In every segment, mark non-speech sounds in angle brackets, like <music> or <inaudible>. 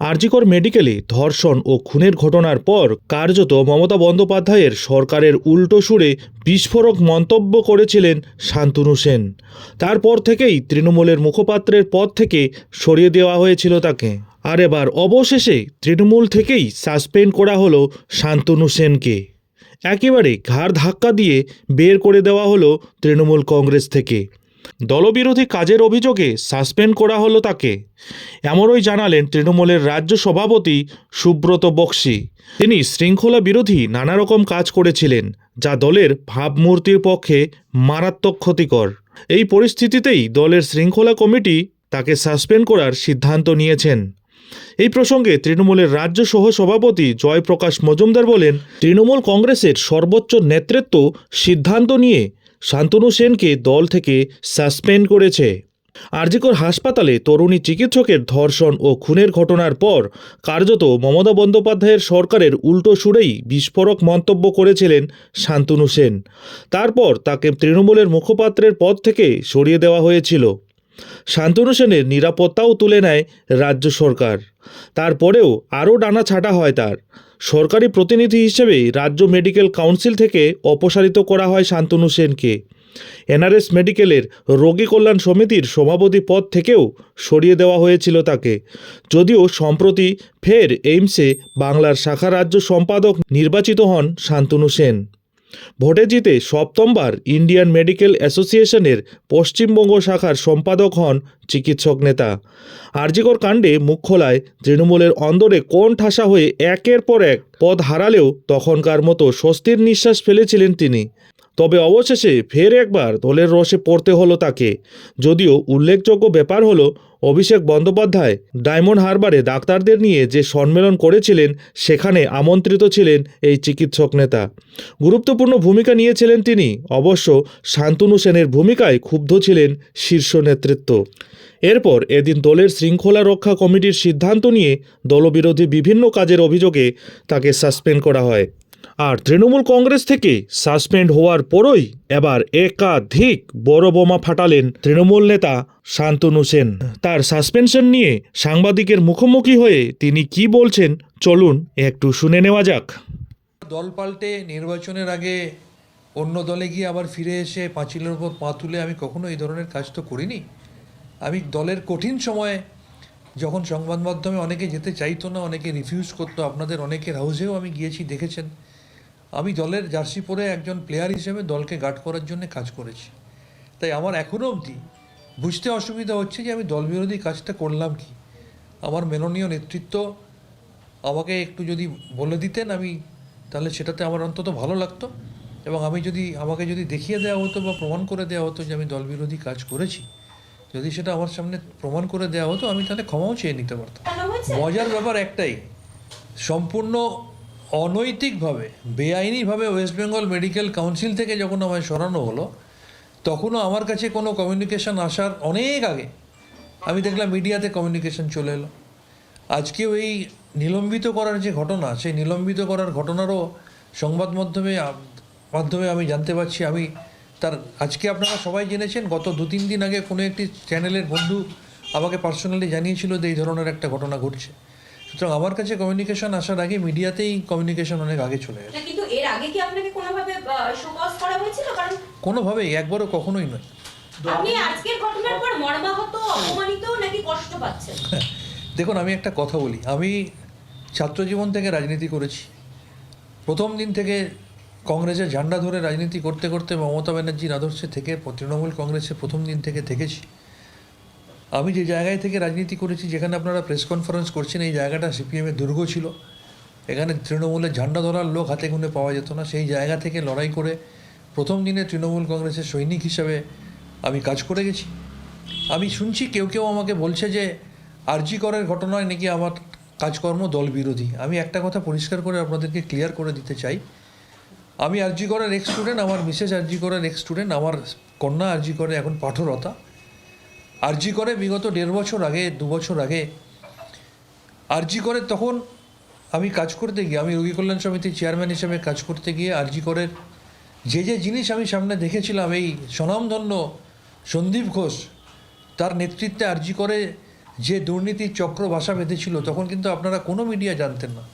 আরজিকর মেডিকেলে ধর্ষণ ও খুনের ঘটনার পর কার্যত মমতা বন্দ্যোপাধ্যায়ের সরকারের উল্টো সুরে বিস্ফোরক মন্তব্য করেছিলেন শান্তনু সেন। তারপর থেকেই তৃণমূলের মুখপাত্রের পদ থেকে সরিয়ে দেওয়া হয়েছিল তাকে। আর এবার অবশেষে তৃণমূল থেকেই সাসপেন্ড করা হলো শান্তনু সেনকে। একেবারে ঘাড় ধাক্কা দিয়ে বের করে দেওয়া হলো তৃণমূল কংগ্রেস থেকে। দলবিরোধী কাজের অভিযোগে সাসপেন্ড করা হলো তাকে। এমনই জানালেন তৃণমূলের রাজ্য সভাপতি সুব্রত বক্সি। তিনি শৃঙ্খলা বিরোধী নানা রকম কাজ করেছিলেন, যা দলের ভাবমূর্তির পক্ষে মারাত্মক ক্ষতিকর। এই পরিস্থিতিতেই দলের শৃঙ্খলা কমিটি তাকে সাসপেন্ড করার সিদ্ধান্ত নিয়েছেন। এই প্রসঙ্গে তৃণমূলের রাজ্য সহ সভাপতি জয়প্রকাশ মজুমদার বলেন, তৃণমূল কংগ্রেসের সর্বোচ্চ নেতৃত্ব সিদ্ধান্ত নিয়ে শান্তনু সেনকে দল থেকে সাসপেন্ড করেছে। আরজিকর হাসপাতালে তরুণী চিকিৎসকের ধর্ষণ ও খুনের ঘটনার পর কার্যত মমতা বন্দ্যোপাধ্যায়ের সরকারের উল্টো সুরেই বিস্ফোরক মন্তব্য করেছিলেন শান্তনু সেন। তারপর তাকে তৃণমূলের মুখপাত্রের পদ থেকে সরিয়ে দেওয়া হয়েছিল। শান্তনু সেনের নিরাপত্তাও তুলে নেয় রাজ্য সরকার। তারপরেও আরও ডানা ছাটা হয় তার। সরকারি প্রতিনিধি হিসেবে রাজ্য মেডিকেল কাউন্সিল থেকে অপসারিত করা হয় শান্তনু সেনকে। এনআরএস মেডিকেলের রোগী কল্যাণ সমিতির সভাপতি পদ থেকেও সরিয়ে দেওয়া হয়েছিল তাকে। যদিও সম্প্রতি ফের এইমসে বাংলার শাখা রাজ্য সম্পাদক নির্বাচিত হন শান্তনু সেন। ভোটে জিতে সপ্তমবার ইন্ডিয়ান মেডিকেল অ্যাসোসিয়েশনের পশ্চিমবঙ্গ শাখার সম্পাদক হন চিকিৎসক নেতা। আরজিকর কাণ্ডে মুখ খোলায় তৃণমূলের অন্দরে কোন ঠাসা হয়ে একের পর এক পদ হারালেও তখনকার মতো স্বস্তির নিঃশ্বাস ফেলেছিলেন তিনি। তবে অবশেষে ফের একবার দলের রসে পড়তে হলো তাকে। যদিও উল্লেখযোগ্য ব্যাপার হলো অভিষেক বন্দ্যোপাধ্যায় ডায়মন্ড হারবারে ডাক্তারদের নিয়ে যে সম্মেলন করেছিলেন, সেখানে আমন্ত্রিত ছিলেন এই চিকিৎসক নেতা। গুরুত্বপূর্ণ ভূমিকা নিয়েছিলেন তিনি। অবশ্য শান্তনু সেনের ভূমিকায় ক্ষুব্ধ ছিলেন শীর্ষ নেতৃত্ব। এরপর এদিন দলের শৃঙ্খলা রক্ষা কমিটির সিদ্ধান্ত নিয়ে দলবিরোধী বিভিন্ন কাজের অভিযোগে তাকে সাসপেন্ড করা হয়। আর তৃণমূল কংগ্রেস থেকে সাসপেন্ড হওয়ার পরই এবার একাধিক বড় বোমা ফাটালেন তৃণমূল নেতা শান্তনু সেন। তার সাসপেনশন নিয়ে সাংবাদিকের মুখোমুখি হয়ে তিনি কি বলছেন, চলুন একটু শুনে নেওয়া যাক। দল পাল্টে নির্বাচনের আগে অন্য দলে গিয়ে আবার ফিরে এসে পাঁচিলের ওপর পা তুলে আমি কখনো এই ধরনের কাজ তো করিনি। আমি দলের কঠিন সময়ে যখন সংবাদ মাধ্যমে অনেকে যেতে চাইতো না, অনেকে রিফিউজ করতো, আপনাদের অনেকের হাউসেও আমি গিয়েছি, দেখেছেন। আমি দলের জার্সি পরে একজন প্লেয়ার হিসেবে দলকে গার্ড করার জন্য কাজ করেছি। তাই আমার এখনও অবধি বুঝতে অসুবিধা হচ্ছে যে আমি দলবিরোধী কাজটা করলাম কি। আমার মেননীয় নেতৃত্ব আমাকে একটু যদি বলে দিতেন আমি তাহলে সেটাতে আমার অন্তত ভালো লাগতো। এবং আমি যদি আমাকে যদি দেখিয়ে দেওয়া হতো বা প্রমাণ করে দেওয়া হতো যে আমি দলবিরোধী কাজ করেছি যদি সেটা আমার সামনে প্রমাণ করে দেওয়া হতো আমি তাহলে ক্ষমাও চেয়ে নিতে পারতাম। মজার ব্যাপার একটাই সম্পূর্ণ অনৈতিকভাবে, বেআইনিভাবে ওয়েস্ট বেঙ্গল মেডিকেল কাউন্সিল থেকে যখন আমায় সরানো হলো, তখনও আমার কাছে কোনো কমিউনিকেশন আসার অনেক আগে আমি দেখলাম মিডিয়াতে কমিউনিকেশন চলে এলো। আজকেও এই নিলম্বিত করার যে ঘটনা, সেই নিলম্বিত করার ঘটনারও সংবাদ মাধ্যমে মাধ্যমে আমি জানতে পারছি। আমি তার, আজকে আপনারা সবাই জেনেছেন, গত দু তিন দিন আগে কোনো একটি চ্যানেলের বন্ধু আমাকে পার্সোনালি জানিয়েছিল যে এই ধরনের একটা ঘটনা ঘটছে। সুতরাং আমার কাছে কমিউনিকেশন আসার আগে মিডিয়াতেই কমিউনিকেশন অনেক আগে চলে গেছে কিন্তু এর আগে কি আপনাকে কোনোভাবে শোকজ করা হয়েছিল? কারণ কোনোভাবেই একবারও কখনোই নয়। আপনি আজকের ঘটনার পর মর্মাহত অপমানিত নাকি কষ্ট পাচ্ছেন? <laughs> দেখুন আমি একটা কথা বলি। আমি ছাত্র জীবন থেকে রাজনীতি করেছি। প্রথম দিন থেকে কংগ্রেসের ঝান্ডা ধরে রাজনীতি করতে করতে মমতা ব্যানার্জির আদর্শে থেকে তৃণমূল কংগ্রেসের প্রথম দিন থেকে থেকেছি। আমি যে জায়গায় থেকে রাজনীতি করেছি, যেখানে আপনারা প্রেস কনফারেন্স করছেন, এই জায়গাটা সিপিএমের দুর্গ ছিল। এখানে তৃণমূলের ঝান্ডা ধরার লোক হাতে গুনে পাওয়া যেত না। সেই জায়গা থেকে লড়াই করে প্রথম দিনে তৃণমূল কংগ্রেসের সৈনিক হিসাবে আমি কাজ করে গেছি। আমি শুনছি কেউ কেউ আমাকে বলছে যে, আরজি করের ঘটনায় নাকি আমার কাজকর্ম দল বিরোধী। আমি একটা কথা পরিষ্কার করে আপনাদেরকে ক্লিয়ার করে দিতে চাই। আমি আরজি করের এক্স স্টুডেন্ট আমার মিসেস আরজি করের এক্স স্টুডেন্ট আমার কন্যা আরজি করে, এখন পাঠরতা। আরজি করে বিগত দেড় বছর আগে, দু বছর আগে। আরজি করে তখন আমি কাজ করতে গিয়ে, আমি রোগী কল্যাণ সমিতির চেয়ারম্যান হিসেবে কাজ করতে গিয়ে আরজি করের যে যে জিনিস আমি সামনে দেখেছিলাম, এই স্বনামধন্য সন্দীপ ঘোষ, তার নেতৃত্বে আরজি করে যে দুর্নীতির চক্র বাসা বেঁধেছিল, তখন কিন্তু আপনারা কোনো মিডিয়া জানতেন না।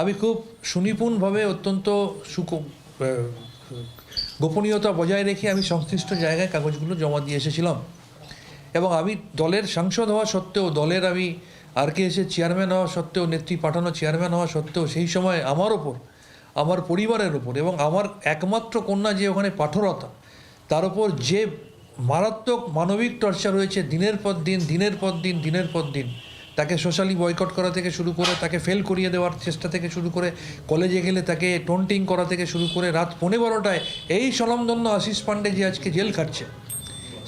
আমি খুব সুনিপুণভাবে অত্যন্ত সুক গোপনীয়তা বজায় রেখে আমি সংশ্লিষ্ট জায়গায় কাগজগুলো জমা দিয়ে এসেছিলাম। এবং আমি দলের সাংসদ হওয়া সত্ত্বেও, দলের আমি আর কে এসে চেয়ারম্যান হওয়া সত্ত্বেও, নেত্রী পাঠানো চেয়ারম্যান হওয়া সত্ত্বেও, সেই সময় আমার ওপর, আমার পরিবারের ওপর এবং আমার একমাত্র কন্যা যে ওখানে পাঠরতা, তার ওপর যে মারাত্মক মানবিক টর্চার হয়েছে দিনের পর দিন, দিনের পর দিন, দিনের পর দিন, তাকে সোশ্যালি বয়কট করা থেকে শুরু করে, তাকে ফেল করিয়ে দেওয়ার চেষ্টা থেকে শুরু করে, কলেজে গেলে তাকে টন্টিং করা থেকে শুরু করে, রাত পৌনে বারোটায় এই স্বনামধন্য আশিস পান্ডে যে আজকে জেল খাটছে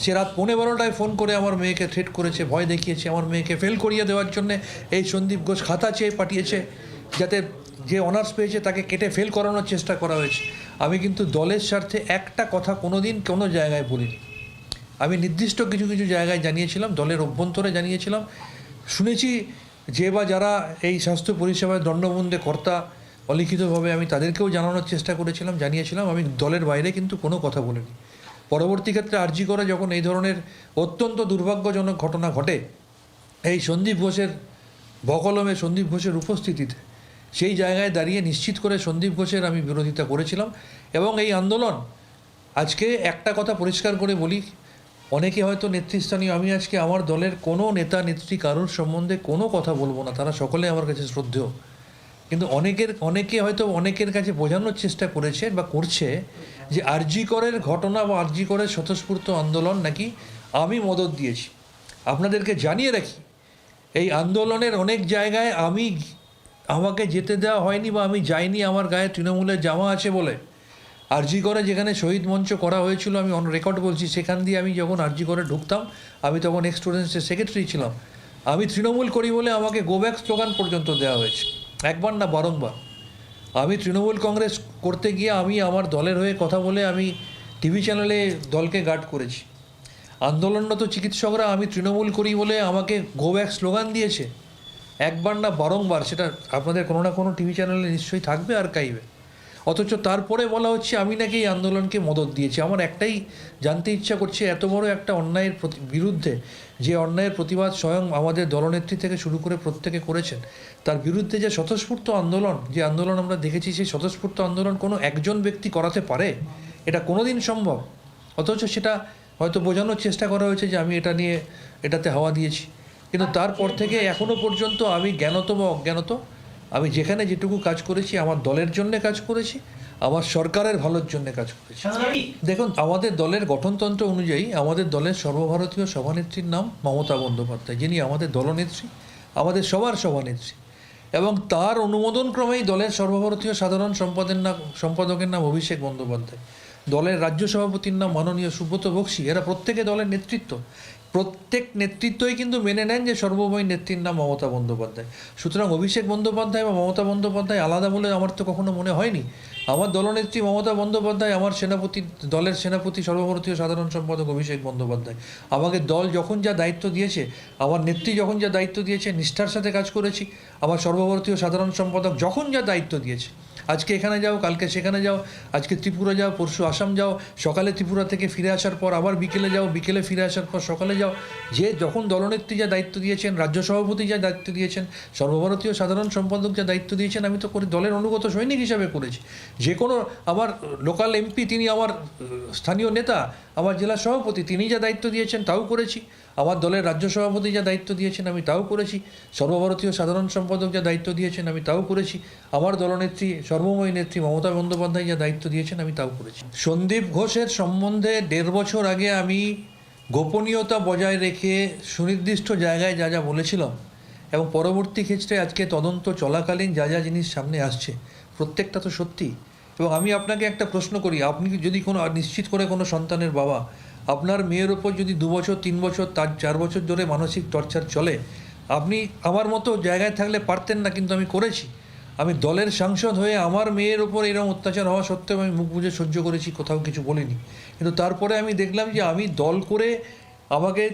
সে রাত পৌনে বারোটায় ফোন করে আমার মেয়েকে থ্রেট করেছে, ভয় দেখিয়েছে, আমার মেয়েকে ফেল করিয়ে দেওয়ার জন্য এই সন্দীপ ঘোষ খাতা চেয়ে পাঠিয়েছে যাতে যে অনার্স পেয়েছে তাকে কেটে ফেল করানোর চেষ্টা করা হয়েছে। আমি কিন্তু দলের স্বার্থে একটা কথা কোনো দিন কোনো জায়গায় বলিনি। আমি নির্দিষ্ট কিছু কিছু জায়গায় জানিয়েছিলাম, দলের অভ্যন্তরে জানিয়েছিলাম। শুনেছি যে বা যারা এই স্বাস্থ্য পরিষেবায় দণ্ডবন্দে কর্তা, অলিখিতভাবে আমি তাদেরকেও জানানোর চেষ্টা করেছিলাম, জানিয়েছিলাম। আমি দলের বাইরে কিন্তু কোনো কথা বলিনি। পরবর্তী ক্ষেত্রে আর্জি করে যখন এই ধরনের অত্যন্ত দুর্ভাগ্যজনক ঘটনা ঘটে, এই সন্দীপ ঘোষের বকলমে সন্দীপ ঘোষের উপস্থিতিতে, সেই জায়গায় দাঁড়িয়ে নিশ্চিত করে সন্দীপ ঘোষের আমি বিরোধিতা করেছিলাম এবং এই আন্দোলন আজকে একটা কথা পরিষ্কার করে বলি, অনেকে হয়তো নেতৃস্থানীয়, আমি আজকে আমার দলের কোনো নেতা নেত্রী কারোর সম্বন্ধে কোনো কথা বলব না, তারা সকলে আমার কাছে শ্রদ্ধেয়। কিন্তু অনেকের, অনেকে হয়তো অনেকের কাছে বোঝানোর চেষ্টা করেছে বা করছে যে আরজি করের ঘটনা বা আরজি করের স্বতঃস্ফূর্ত আন্দোলন নাকি আমি মদত দিয়েছি। আপনাদেরকে জানিয়ে রাখি, এই আন্দোলনের অনেক জায়গায় আমি আমাকে যেতে দেওয়া হয়নি বা আমি যাইনি, আমার গায়ে তৃণমূলের জামা আছে বলে। আরজি করে যেখানে শহীদ মঞ্চ করা হয়েছিল, আমি অন রেকর্ড বলছি, সেখান দিয়ে আমি যখন আরজি করে ঢুকতাম, আমি তখন এক্স স্টুডেন্টসের সেক্রেটারি ছিলাম। আমি তৃণমূল করি বলে আমাকে গো ব্যাক স্লোগান পর্যন্ত দেওয়া হয়েছে। একবার না বারংবার। আমি তৃণমূল কংগ্রেস করতে গিয়ে আমি আমার দলের হয়ে কথা বলে আমি টিভি চ্যানেলে দলকে গার্ড করেছি। আন্দোলনরত চিকিৎসকরা আমি তৃণমূল করি বলে আমাকে গো ব্যাক স্লোগান দিয়েছে। একবার না বারংবার সেটা আপনাদের কোনো না কোনো টিভি চ্যানেলে নিশ্চয়ই থাকবে আর কাইবে অথচ তারপরে বলা হচ্ছে, আমি নাকি এই আন্দোলনকে মদত দিয়েছি। আমার একটাই জানতে ইচ্ছা করছে, এত বড় একটা অন্যায়ের বিরুদ্ধে যে অন্যায়ের প্রতিবাদ স্বয়ং আমাদের দলনেত্রী থেকে শুরু করে প্রত্যেকে করেছেন, তার বিরুদ্ধে যে স্বতঃস্ফূর্ত আন্দোলন, যে আন্দোলন আমরা দেখেছি, সেই স্বতঃস্ফূর্ত আন্দোলন কোনো একজন ব্যক্তি করাতে পারে? এটা কোনোদিন সম্ভব? অথচ সেটা হয়তো বোঝানোর চেষ্টা করা হয়েছে যে আমি এটা নিয়ে, এটাতে হাওয়া দিয়েছি। কিন্তু তারপর থেকে এখনও পর্যন্ত আমি জ্ঞানত বা অজ্ঞানত? আমি যেখানে যেটুকু কাজ করেছি আমার দলের জন্য কাজ করেছি আমার সরকারের ভালোর জন্য কাজ করেছি। দেখুন আমাদের দলের গঠনতন্ত্র অনুযায়ী আমাদের দলের সর্বভারতীয় সভানেত্রীর নাম মমতা বন্দ্যোপাধ্যায় যিনি আমাদের দলনেত্রী আমাদের সবার সভানেত্রী। এবং তার অনুমোদন ক্রমেই দলের সর্বভারতীয় সাধারণ সম্পাদের নাম সম্পাদকের নাম অভিষেক বন্দ্যোপাধ্যায়। দলের রাজ্য সভাপতির নাম মাননীয় সুব্রত বক্সি এরা প্রত্যেকে দলের নেতৃত্ব। প্রত্যেক নেতৃত্বই কিন্তু মেনে নেন যে সর্বময় নেত্রীর নাম মমতা বন্দ্যোপাধ্যায়। সুতরাং অভিষেক বন্দ্যোপাধ্যায় বা মমতা বন্দ্যোপাধ্যায় আলাদা বলে আমার তো কখনো মনে হয়নি। আমার দলনেত্রী মমতা বন্দ্যোপাধ্যায়, আমার সেনাপতি, দলের সেনাপতি, সর্বভারতীয় সাধারণ সম্পাদক অভিষেক বন্দ্যোপাধ্যায়। আমাকে দল যখন যা দায়িত্ব দিয়েছে, আমার নেত্রী যখন যা দায়িত্ব দিয়েছে, নিষ্ঠার সাথে কাজ করেছি। আমার সর্বভারতীয় সাধারণ সম্পাদক যখন যা দায়িত্ব দিয়েছে, আজকে এখানে যাও, কালকে সেখানে যাও, আজকে ত্রিপুরা যাও, পরশু আসাম যাও, সকালে ত্রিপুরা থেকে ফিরে আসার পর আবার বিকেলে যাও, বিকেলে ফিরে আসার পর সকালে যাও। যে যখন দলনেত্রী যা দায়িত্ব দিয়েছেন, রাজ্য সভাপতি যা দায়িত্ব দিয়েছেন, সর্বভারতীয় সাধারণ সম্পাদক যা দায়িত্ব দিয়েছেন, আমি তো করে দলের অনুগত সৈনিক হিসাবে করেছি। যে কোনো আমার লোকাল এমপি তিনি আমার স্থানীয় নেতা, আমার জেলা সভাপতি, তিনি যা দায়িত্ব দিয়েছেন তাও করেছি। আমার দলের রাজ্য সভাপতি যা দায়িত্ব দিয়েছেন আমি তাও করেছি। সর্বভারতীয় সাধারণ সম্পাদক যা দায়িত্ব দিয়েছেন আমি তাও করেছি। আমার দলনেত্রী, সর্বময়ী নেত্রী মমতা বন্দ্যোপাধ্যায় যা দায়িত্ব দিয়েছেন আমি তাও করেছি। সন্দীপ ঘোষের সম্বন্ধে দেড় বছর আগে আমি গোপনীয়তা বজায় রেখে সুনির্দিষ্ট জায়গায় যা যা বলেছিলাম এবং পরবর্তী ক্ষেত্রে আজকে তদন্ত চলাকালীন যা যা জিনিস সামনে আসছে প্রত্যেকটা তো সত্যি। এবং আমি আপনাকে একটা প্রশ্ন করি, আপনি যদি কোনো, নিশ্চিত করে কোনো সন্তানের বাবা, আপনার মেয়ের ওপর যদি দু বছর, তিন বছর, তার চার বছর ধরে মানসিক টর্চার চলে, আপনি আমার মতো জায়গায় থাকলে পারতেন না, কিন্তু আমি করেছি। আমি দলের সাংসদ হয়ে আমার মেয়ের ওপর এরকম অত্যাচার হওয়া সত্ত্বেও আমি মুখ বুঝে সহ্য করেছি, কোথাও কিছু বলিনি। কিন্তু তারপরে আমি দেখলাম যে আমি দল করে আমাকে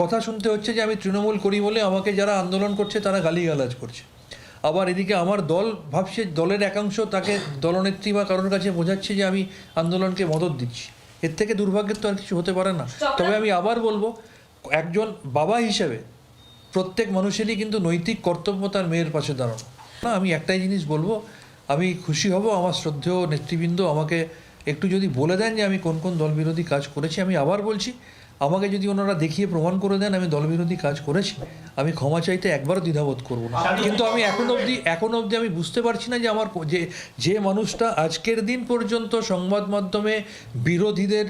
কথা শুনতে হচ্ছে যে আমি তৃণমূল করি বলে আমাকে যারা আন্দোলন করছে তারা গালিগালাজ করছে। আবার এদিকে আমার দল ভাবছে দলের একাংশ তাকে দলনেত্রী বা কারোর কাছে বোঝাচ্ছে যে আমি আন্দোলনকে মদত দিচ্ছি। এর থেকে দুর্ভাগ্যের তো আর কিছু হতে পারে না। তবে আমি আবার বলব একজন বাবা হিসেবে প্রত্যেক মানুষেরই কিন্তু নৈতিক কর্তব্য তার মেয়ের পাশে দাঁড়ানো। না আমি একটাই জিনিস বলব আমি খুশি হব আমার শ্রদ্ধেয় নেতৃবৃন্দ আমাকে একটু যদি বলে দেন যে আমি কোন কোন দলবিরোধী কাজ করেছি আমি আবার বলছি আমাকে যদি ওনারা দেখিয়ে প্রমাণ করে দেন আমি দলবিরোধী কাজ করেছি আমি ক্ষমা চাইতে একবারও দ্বিধাবোধ করব না। কিন্তু আমি এখন অবধি এখন অবধি আমি বুঝতে পারছি না যে আমার যে যে মানুষটা আজকের দিন পর্যন্ত সংবাদ মাধ্যমে বিরোধীদের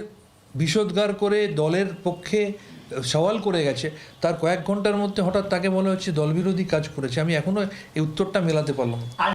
বিষোদ্গার করে দলের পক্ষে সওয়াল করে গেছে তার কয়েক ঘণ্টার মধ্যে হঠাৎ তাকে মনে হচ্ছে দলবিরোধী কাজ করেছে। আমি এখনও এই উত্তরটা মেলাতে পারলাম না।